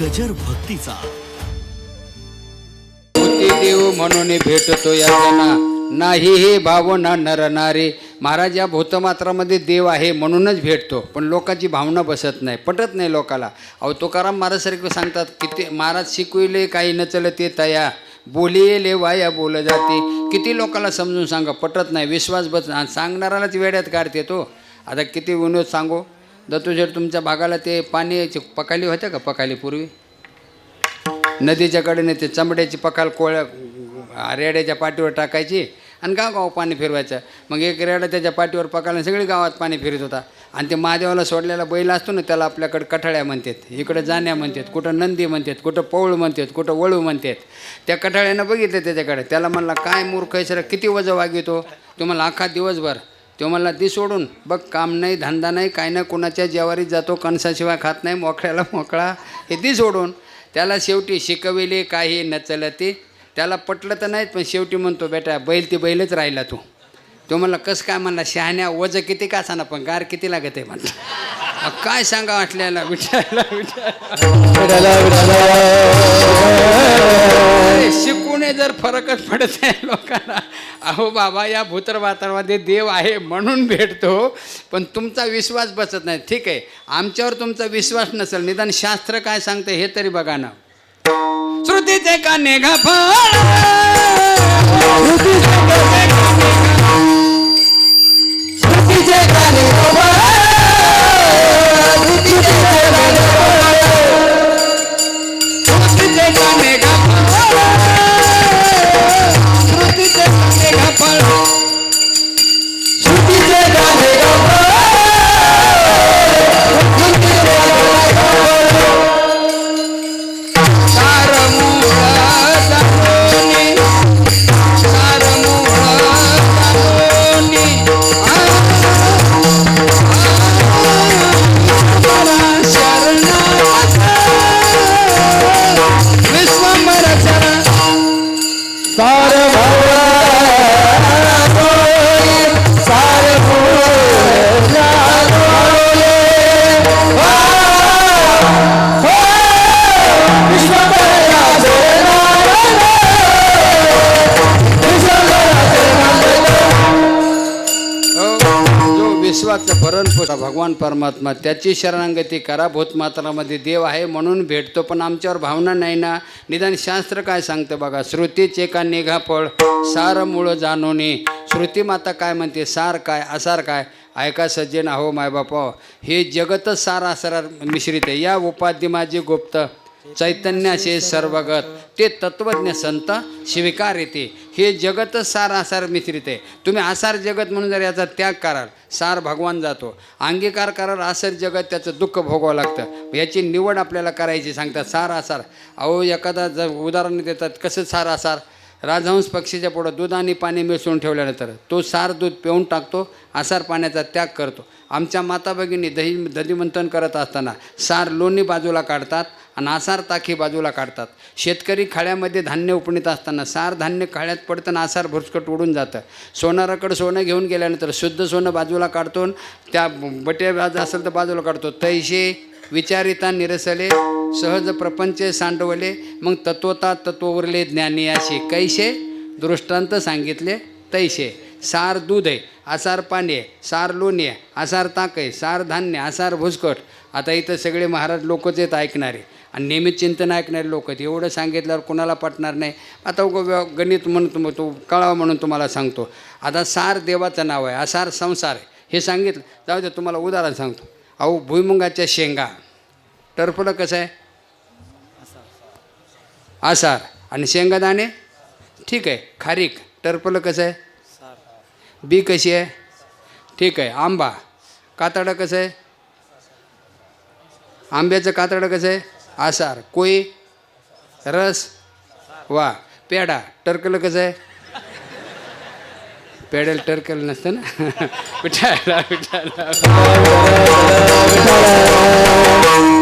गजर भक्तीचा. होती देव म्हणून भेटतो या नाही हे भावना नर महाराज या भूतमात्रामध्ये देव आहे म्हणूनच भेटतो. पण लोकांची भावना बसत नाही पटत नाही लोकाला. अहो तुकाराम महाराज सारखे सांगतात किती महाराज शिकविले काही न चलते तया. बोलिले वाया बोल जाते. किती लोकाला समजून सांगा पटत नाही. विश्वास बस आणि सांगणारालाच वेड्यात काढते तो. आता किती विनोद सांगू? दत्तूशेठ तुमच्या भागाला ते पाण्याची पकाली होत्या का पकाली पूर्वी? नदीच्या कडेने ते चमड्याची पकाल कोळ्या रेड्याच्या पाठीवर टाकायची आणि गाव गाव पाणी फिरवायचं. मग एक रेडा त्याच्या पाठीवर पकाला सगळी गावात पाणी फिरत होता. आणि ते महादेवाला सोडलेला बैल असतो ना त्याला आपल्याकडे कठाळ्या म्हणतात इकडं जाण्या म्हणतात कुठं नंदी म्हणतात कुठं पौळ म्हणतात कुठं वळू म्हणतात. त्या कठाळ्यानं बघितलं त्याच्याकडे. त्याला म्हणला काय मूर्ख आहे सर किती वजं वागितो? तुम्हाला अख्खा दिवसभर तो मला ती सोडून बघ काम नाही धंदा नाही काय नाही कोणाच्या जेवारीत जातो कणसाशिवाय खात नाही मोकळ्याला मोकळा. हे ती सोडून त्याला शेवटी शिकविले काही नचलं ते त्याला पटलं तर नाहीत पण शेवटी म्हणतो बेटा बैल ती बैलच राहिला तू. तो म्हणला कसं काय म्हणला शहाण्या वज किती का सांगा पण गार किती लागत आहे म्हणलं. काय सांगा वाटल्याला विचारला विचारला. शिकूने जर फरकच पडत आहे लोकांना. अहो बाबा या भूतर वातावरणामध्ये देव आहे म्हणून भेटतो पण तुमचा विश्वास बसत नाही. ठीक आहे आमच्यावर तुमचा विश्वास नसेल निदान शास्त्र काय सांगतं हे तरी बघा ना. श्रुतीचे का नेघा श्रुतीचे परमात्मा त्याची शरणांगती करा. भूतमात्रामध्ये देव आहे म्हणून भेटतो पण आमच्यावर भावना नाही ना. निदान शास्त्र काय सांगतं बघा? श्रुतीचे का निघा फळ सार मूळ जाणोनी श्रुती माता काय म्हणते? सार काय? असार काय? ऐका सज्जन अहो मायबापा हे जगतच सार असार मिश्रित आहे. या उपाधी माझी गुप्त. चैतन्याचे सर्वगत ते तत्वज्ञ संत स्वीकार येते. हे जगतच सार आसार मिश्रित आहे. तुम्ही आसार जगत म्हणून जर याचा त्याग कराल सार भगवान जातो. अंगीकार कराल आसार जगत त्याचं दुःख भोगावं लागतं. याची निवड आपल्याला करायची सांगतात सार आसार. अहो एखादा जर उदाहरण देतात कसं सार आसार? राजहंस पक्षीच्या पुढं दूध आणि पाणी मिसळून ठेवल्यानंतर तो सार दूध पिऊन टाकतो आसार पाण्याचा त्याग करतो. आमच्या माता भगिनी दही दधीमंथन करत असताना सार लोणी बाजूला काढतात आणि आसार ताकी बाजूला काढतात. शेतकरी खाड्यामध्ये धान्य उपणीत असताना सार धान्य खाड्यात पडतं आणि आसार भुरस्कट उडून जातं. सोनाराकडं सोनं घेऊन गेल्यानंतर शुद्ध सोनं बाजूला काढतो आणि त्या बट्या बाज असेल तर बाजूला काढतो. तैशे विचारिता निरसले सहज प्रपंच सांडवले मग तत्वता तत्ववरले ज्ञानी असे कैसे? दृष्टांत सांगितले तैसे. सार दूध आहे आसार पाणी आहे सार लोणी आहे आसार ताक आहे सार धान्य आसार भुसकट. आता इथं सगळे महाराज लोकच आहेत ऐकणारे. आणि नेहमी चिंतन ऐकणारे लोक आहेत. एवढं सांगितल्यावर कोणाला पटणार नाही. आता गणित म्हणून तुम तो कळावा म्हणून तुम्हाला सांगतो. आता सार देवाचं नाव आहे आसार संसार आहे. हे सांगितलं. जाऊ दे तुम्हाला उदाहरण सांगतो. अहो भुईमुगाच्या शेंगा. टरफलं कसं आहे? आसार. आणि शेंगादाणे? ठीक आहे. खारीक. टरफलं कसं आहे? बी कशी आहे? ठीक आहे. आंबा. कातडं कसं आहे? आंब्याचं कातडं कसं आहे? आसार. कोई रस वा. पेढा. टरकलं कसं आहे? पेड्याला टरकल नसतं ना? पिठायला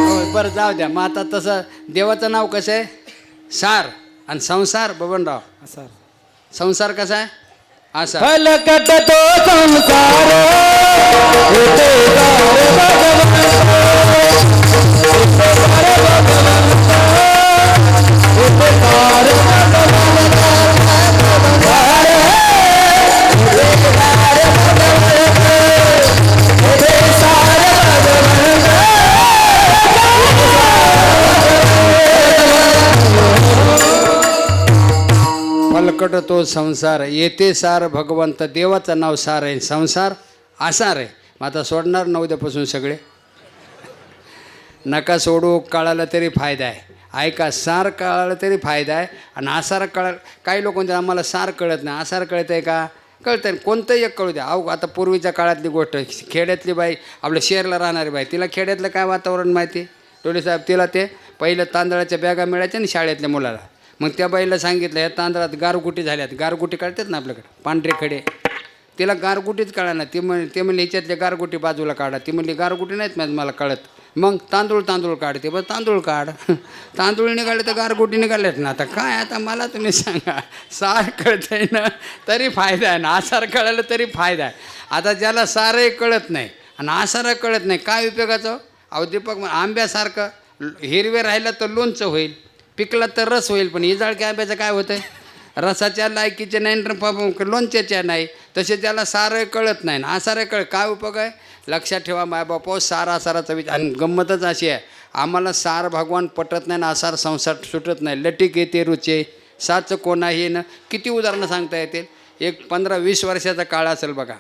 होय, बरं जाऊ द्या. मग आता तसं देवाचं नाव कसं आहे? सार. आणि संसार बबनराव. संसार कसा आहे? असा संसार. प्रकट तो संसार. येते सार भगवंत देवाचं नाव सार आहे संसार आसार आहे. मग आता सोडणार ना उद्यापासून सगळे? नका सोडू कळालं तरी फायदा आहे. ऐका सार कळाला तरी फायदा आहे आणि आसार कळ काही लोक म्हणतात आम्हाला सार कळत नाही. आसार कळत आहे का? कळतं आहे कोणतंही एक कळू द्या. अहो आता पूर्वीच्या काळातली गोष्ट खेड्यातली बाई आपल्या शेरला राहणारी बाई तिला खेड्यातलं काय वातावरण माहिती? टोले साहेब तिला ते पहिलं तांदळाच्या बॅगा मिळायच्या आणि शाळेतल्या मुलाला. मग त्या बाईला सांगितलं या तांदळात गारगुटी झाल्यात. गारगुटी काढतात ना आपल्याकडे? पांढरे खडे. तिला गारगुटीच कळा ना ते म्हण ते म्हणले ह्याच्यातल्या गारगुटी बाजूला काढा. ती म्हणली गारगुटी नाहीत माहीत मला कळत. मग तांदूळ तांदूळ काढते. बरं तांदूळ काढ. तांदूळ निघाले तर गारगुटी निघाल्यात ना. आता काय आता मला तुम्ही सांगा. सार कळतंय ना तरी फायदा आहे ना. आसार कळालं तरी फायदा आहे. आता ज्याला सारही कळत नाही आणि आसारही कळत नाही काय उपयोगाचं? अहो दीपक आंब्यासारखं हिरवे राहिलं तर लोणचं होईल. पिकला तर रस होईल पण इजाळक्या आंब्याचं काय होतं रसाच्या लायकीचे नाही लोणच्याच्या नाही तसे त्याला सारं कळत नाही. ना सारं कळ काय उपयोग आहे? लक्षात ठेवा मायबापो सारा साराचा विचार आणि गंमतच अशी आहे. आम्हाला सार भगवान पटत नाही ना आसार संसार सुटत नाही. लटिक येते रुचे साच कोणाही ना किती उदाहरणं सांगता येतील? एक पंधरा वीस वर्षाचा काळ असेल बघा.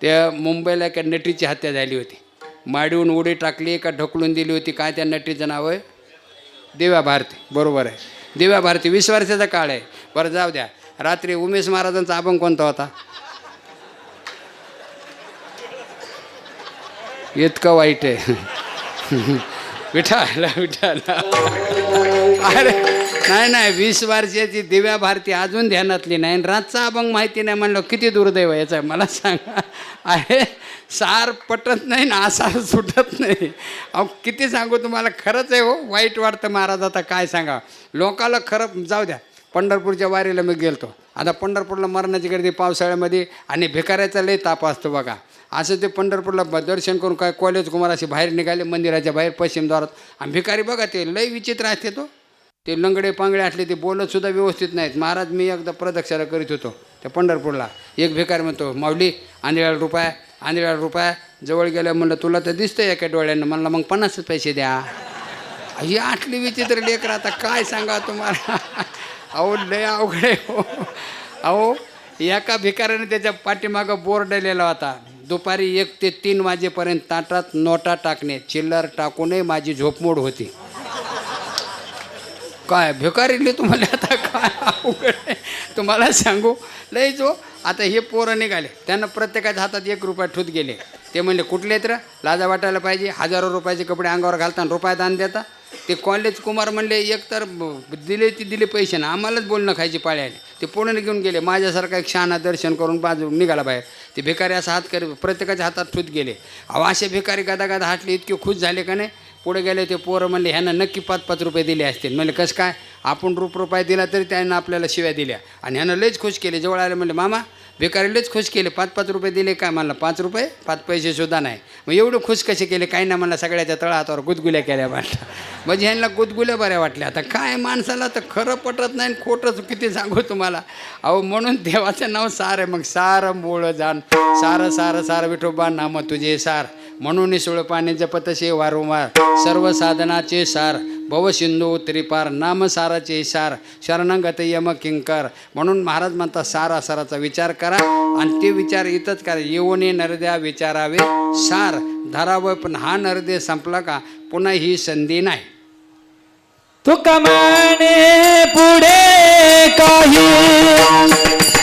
त्या मुंबईला एका नटीची हत्या झाली होती. माडीहून उडी टाकली का ढकलून दिली होती. काय त्या नटीचं नाव आहे? दिव्या भारती बरोबर आहे. दिव्या भारती वीस वर्षाचा काळ आहे. बरं जाऊ द्या. रात्री उमेश महाराजांचा अभंग कोणता होता? इतकं वाईट आहे. विठाला विठाला. अरे नाही नाही वीस वर्षाची दिव्या भारती अजून ध्यानातली नाही. आणि रातचा अभंग माहिती नाही म्हणलं किती दुर्दैव याचा मला सांगा. अरे सार पटत नाही ना आसार सुटत नाही. अहो किती सांगू तुम्हाला खरंच आहे हो वाईट वाटतं महाराज आता काय सांगा. लोकाला खरं जाऊ द्या पंढरपूरच्या वारीला मी गेलतो. आता पंढरपूरला मरणाची गर्दी पावसाळ्यामध्ये आणि भिकाऱ्याचा लय ताप असतो बघा. असं ते पंढरपूरला दर्शन करून काय कॉलेज कुमार असे बाहेर निघाले मंदिराच्या बाहेर पश्चिम द्वारात. आणि भिकारी बघा ते लय विचित्र असते तो. ते लंगडे पांगडे असले ते बोलतसुद्धा व्यवस्थित नाहीत. महाराज मी एकदा प्रदक्षिणा करीत होतो. त्या पंढरपूरला. एक भिकारी म्हणतो माऊली आंधळ्याला रुपया आंधळ्याला रुपया जवळ गेल्या म्हणलं तुला तर दिसतंय एका डोळ्यानं. म्हणलं मग पन्नासच पैसे द्या. ही आटली विचित्र लेकर आता काय सांगा तुम्हाला? अहो लय अवघड आहे हो. अहो एका भिकाऱ्याने त्याच्या पाठीमागं बोर्ड लिहिला होता. दुपारी एक ते तीन वाजेपर्यंत ताटात नोटा टाकणे चिल्लर टाकूनही माझी झोपमोड होती. काय भिकारीले तुम्हाला आता काय अवघड तुम्हाला सांगू लय जो आता हे पोरं निघाले. त्यांना प्रत्येकाच्या हातात एक रुपया ठूत गेले. ते म्हणले कुठले तर लाजा वाटायला पाहिजे. हजारो रुपयाचे कपडे अंगावर घालताना रुपया दान देता. ते कॉलेज कुमार म्हणले एक तर दिले ते दिले पैसे ना आम्हालाच बोलणं खायची पाळी आली. ते पुणे घेऊन गेले. माझ्यासारखा एक शहाणा दर्शन करून बाजू निघाला बाहेर. ते भिकारी असा हात कर प्रत्येकाच्या हातात ठूत गेले. अहो असे भिकारी गदा गदा हाटले इतके खुश झाले का नाही? पुढे गेले ते पोरं म्हणले ह्यानं नक्की पाच पाच रुपये दिले असतील. म्हणले कसं काय? आपण रूप रुपये दिला तरी त्यांना आपल्याला शिव्या दिल्या. आणि ह्यानं लयच खुश केले. जवळ आले म्हणले मामा भिकारी लयच खुश केले. पाच पाच रुपये दिले काय? म्हणलं पाच रुपये? पाच पैसे सुद्धा नाही. मग एवढं खुश कसे केले? काही ना म्हणलं सगळ्याच्या तळहातावर गुदगुल्या केल्या वाटल्या म्हणजे ह्यांना गुदगुल्या बऱ्या वाटल्या. आता काय माणसाला तर खरं पटत नाही आणि खोटंच किती सांगू तुम्हाला? अहो म्हणून देवाचं नाव सार आहे. मग सार मूळ जाण. सार सार सार विठोबा नाम तुझे सार. म्हणून सुळ पाणी जपतसे वारंवार. सर्व साधनाचे सार भवसिंधू त्रिपार नाम साराचे सार शरणांगत यम किंकर. म्हणून महाराज म्हणतात सारा साराचा विचार करा. आणि ते विचार इथंच करा. येऊने नरद्या विचारावे. सार धरावं पण हा नरदे संपला का? पुन्हा ही संधी नाही. तू कमाने पुढे काही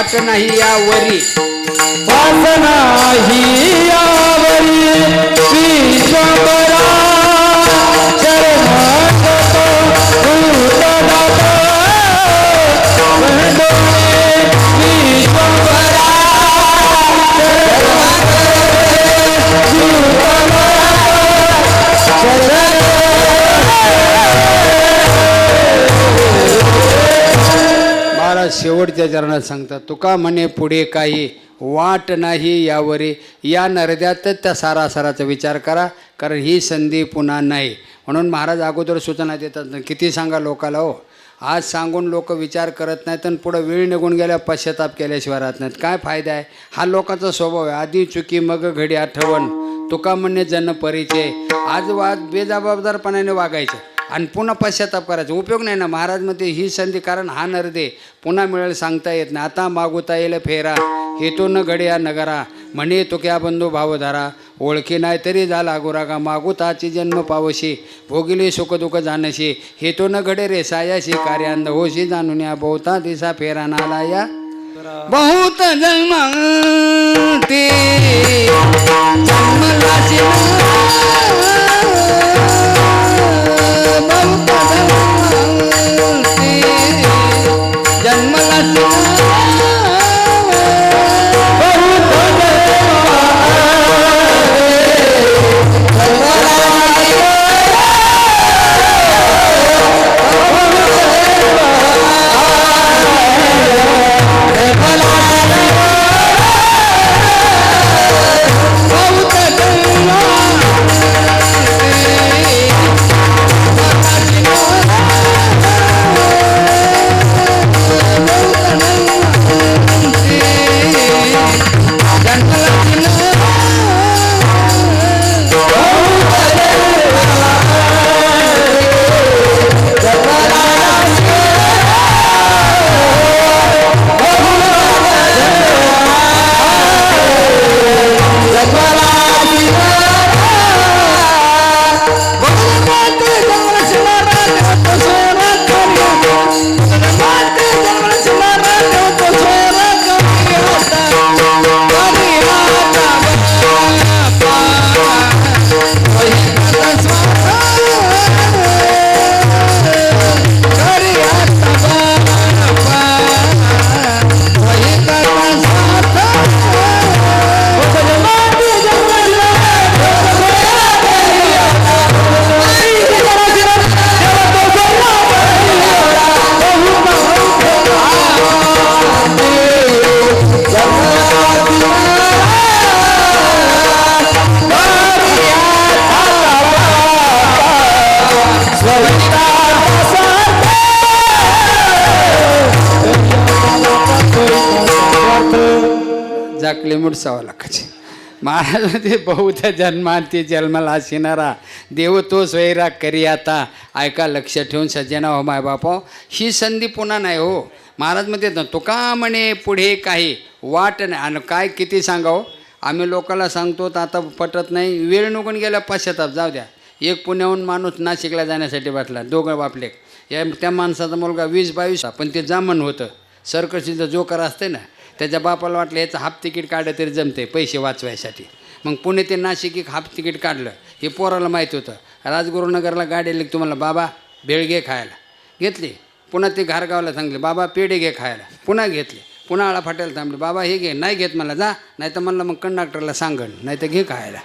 वाट नाही या शेवटच्या चरणात सांगतात तुका म्हणे पुढे काही वाट नाही यावरी. या नरद्यातच त्या सारासाराचा विचार करा कारण ही संधी पुन्हा नाही. म्हणून महाराज अगोदर सूचना देतात किती सांगा लोकाला हो. आज सांगून लोक विचार करत नाहीत आणि पुढं वेळ निघून गेल्या पश्चाताप केल्याशिवाय राहत नाहीत. काय फायदा आहे? हा लोकांचा स्वभाव आहे. आधी चुकी मग घडी आठवण. तुका म्हणणे जन परिचय. आज वाद बेजबाबदारपणाने वागायचं. आणि पुन्हा पश्चाताप करायचा. उपयोग नाही ना महाराज म्हणते ही संधी कारण हा नरदे पुन्हा मिळेल सांगता येत नाही. आता मागुता येईल फेरा हेतो न घड्या नगरा. म्हणे तो क्या बंधू भावधारा? ओळखी नाही तरी झाला गुरागा. मागुताची जन्म पावशी भोगिले सुखदुःख जाणशी. हेतो न घडे रे सायाशी कार्यांद होशी जाणून या बहुता दिसा फेरा नाला या. बहुत जन्म ते जन्म दिसावं लागायचे महाराज म्हणते बहुत जन्मांती जन्माला असणारा देव तो स्वैराग करी आता. ऐका लक्ष ठेवून सज्जना हो माय बापा हो. ही. संधी पुन्हा नाही हो. महाराज म्हणते ना तुका म्हणे पुढे काही वाट नाही. आणि काय किती सांगावं? आम्ही लोकाला सांगतो तर आता पटत नाही. वेळ निघून गेल्या पश्चाताप. जाऊ द्या. एक पुण्याहून माणूस नाशिकला जाण्यासाठी बसला. दोघं बापले. या त्या माणसाचा मुलगा वीस बावीस पण ते जामन होतं. सर्कशीचं जोकर असते ना. त्याच्या बापाला वाटलं याचं हाफ तिकीट काढलं तरी जमते पैसे वाचवायसाठी. मग पुणे ते नाशिक एक हाफ तिकीट काढलं. हे पोराला माहीत होतं. राजगुरुनगरला गाडी आली तुम्हाला बाबा भेळ घे खायला. घेतली. पुन्हा ते घारगावला सांगले बाबा पेढे घे खायला. पुन्हा घेतले. पुन्हा आळा फाटायला थांबले. बाबा हे घे. नाही घेत मला जा. नाही तर म्हणलं मग कंडक्टरला सांगण नाही तर घे खायला.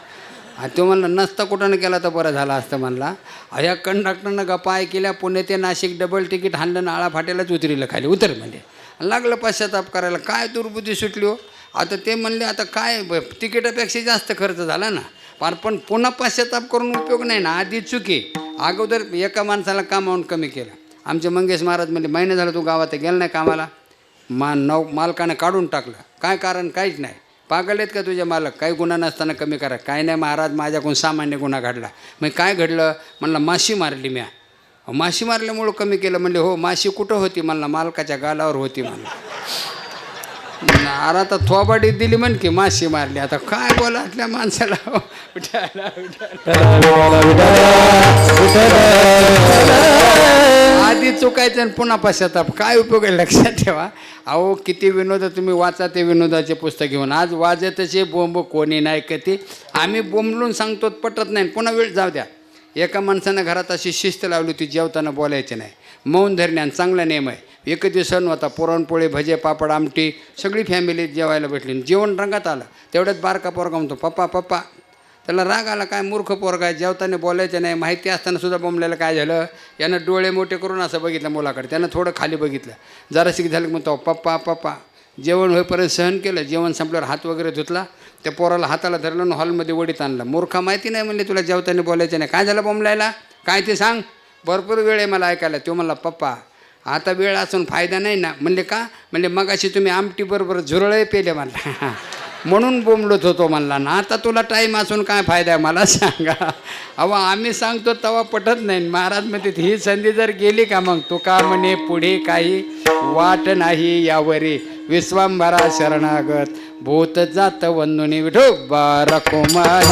आणि तो म्हणलं नसता कुठं केला तर बरं झालं असतं म्हणला. ह्या कंडक्टरनं गप्पा केल्या पुणे ते नाशिक डबल तिकीट हाणलं आळा फाट्यालाच उतरिलं खाली. उतर म्हणजे लागलं पश्चाताप करायला. काय दुर्बुद्धी सुटली हो? आता ते म्हणले आता काय तिकिटापेक्षा जास्त खर्च झाला ना. पार पण पुन्हा पश्चाताप करून उपयोग नाही ना. आधी चुकी. अगोदर एका माणसाला कामावून कमी केलं. आमचे मंगेश महाराज म्हणले महिना झालं तू गावात गेला नाही कामाला. मा नऊ मालकानं काढून टाकलं. काय कारण? काहीच नाही. पागल आहेत का तुझे मालक? काही गुन्हा नसताना कमी करा. काय नाही महाराज माझ्याकडून सामान्य गुन्हा घडला. मग काय घडलं? म्हणलं माशी मारली म्या. माशी मारल्यामुळं कमी केलं. म्हणले हो माशी कुठं होती? म्हणला मालकाच्या गालावर होती. म्हणलं. अरे आता थोबाडी दिली म्हण की माशी मारली. आता काय बोला आपल्या माणसाला? आधी चुकायचं आणि पुन्हा पश्चाताप. काय उपयोग आहे लक्षात ठेवा. अहो किती विनोद तुम्ही वाचा ते विनोदाचे पुस्तक घेऊन. आज वाजतचे बोंब कोणी नाही कधी आम्ही बोंबलून सांगतो पटत नाही. पुन्हा वेळ जाऊ द्या. एका माणसानं घरात अशी शिस्त लावली होती जेवताना बोलायची नाही. मौन धरण्यान चांगला नियम आहे. एक दिवस सण होता पुरणपोळी भजे पापड आमटी सगळी फॅमिली जेवायला भेटली. जेवण रंगात आलं. तेवढ्यात बारका पोरगा म्हणतो पप्पा पप्पा. त्याला राग आला काय मूर्ख पोरगा आहे जेवताना बोलायचं नाही. माहिती असताना सुद्धा बोंबलेलं काय झालं? यानं डोळे मोठे करून असं बघितलं मुलाकडे. त्यानं थोडं खाली बघितलं. जराशी झालं की म्हणतो पप्पा पप्पा. जेवण होईपर्यंत सहन केलं जेवण संपल्यावर हात वगैरे धुतला त्या पोराला हाताला धरलं आणि हॉलमध्ये वडीत आणलं. मूर्खा माहिती नाही म्हणले तुला जेवताना बोलायचं नाही. काय झालं बोंबलायला? काय ते सांग. भरपूर वेळ आहे मला ऐकायला. तो म्हणला पप्पा आता वेळ असून फायदा नाही ना. म्हणले का? म्हणले मगाशी तुम्ही आमटीबरोबर झुरळे पेले म्हणला. म्हणून बोंबलत होतो म्हणला ना आता तुला टाईम असून काय फायदा आहे? मला सांगा. अहो आम्ही सांगतो तेव्हा पटत नाही. महाराज म्हणते ही संधी जर गेली का मग? तो का म्हणे पुढे काही वाट नाही यावरी. विश्वंभरा शरणागत भूत जात वंदुनी विठो बारा कुमार.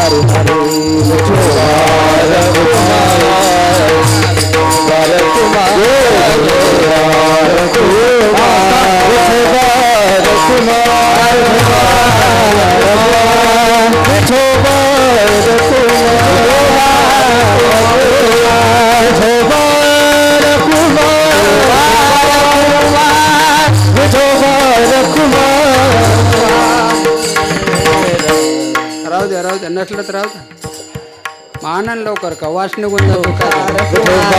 द्या राहू द्या नसलं तर राहू आनंद लवकर का वास निघून जातो